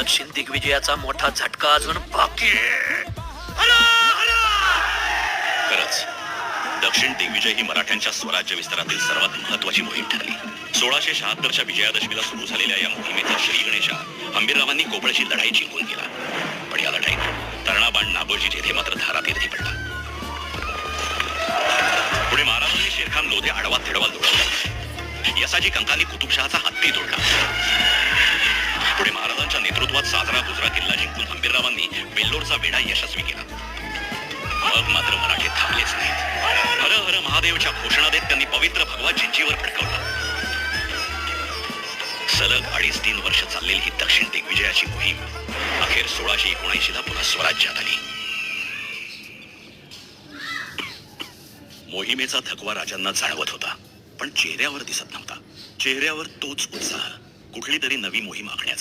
दक्षिण दिग्विजयाचा मोठा झटका अजून बाकी खरंच दक्षिण दिग्विजय ही मराठ्यांच्या स्वराज्य विस्तारातील सर्वात महत्वाची मोहीम ठरली. सोळाशे शहात्तरच्या विजयादशमीला सुरू झालेल्या या मोहिमेचा श्री गणेशा हंबीररावांनी कोबळची लढाई जिंकून गेला. पण या लढाईत तरणाबाण नागोजी जेथे मात्र धारातीर्थी पडला. पुढे महाराजांनी शेरखान लोधे आडवा तिडवा लोळवला यसाजी कंकाली कुतुबशहाचा हत्ती तोडला महाराजांच्या नेतृत्वात साजरा गुजरा किल्ला जिंकून हंबीररावांनी वेल्लोरचा वेढा यशस्वी केला. मग मात्र मराठे थांबलेच नाहीत. हर हर महादेवच्या घोषणा देत त्यांनी पवित्र भगवा जिंजीवर फडकवला सलग अडीच तीन वर्ष चाललेली ही दक्षिण दिग्विजयाची मोहीम अखेर सोळाशे एकोणऐंशी ला पुन्हा स्वराज्यात आली. मोहिमेचा थकवा राजांना जाणवत होता पण चेहऱ्यावर दिसत नव्हता. चेहऱ्यावर तोच उत्साह कुठली तरी नवी मोहीम आखण्याचा.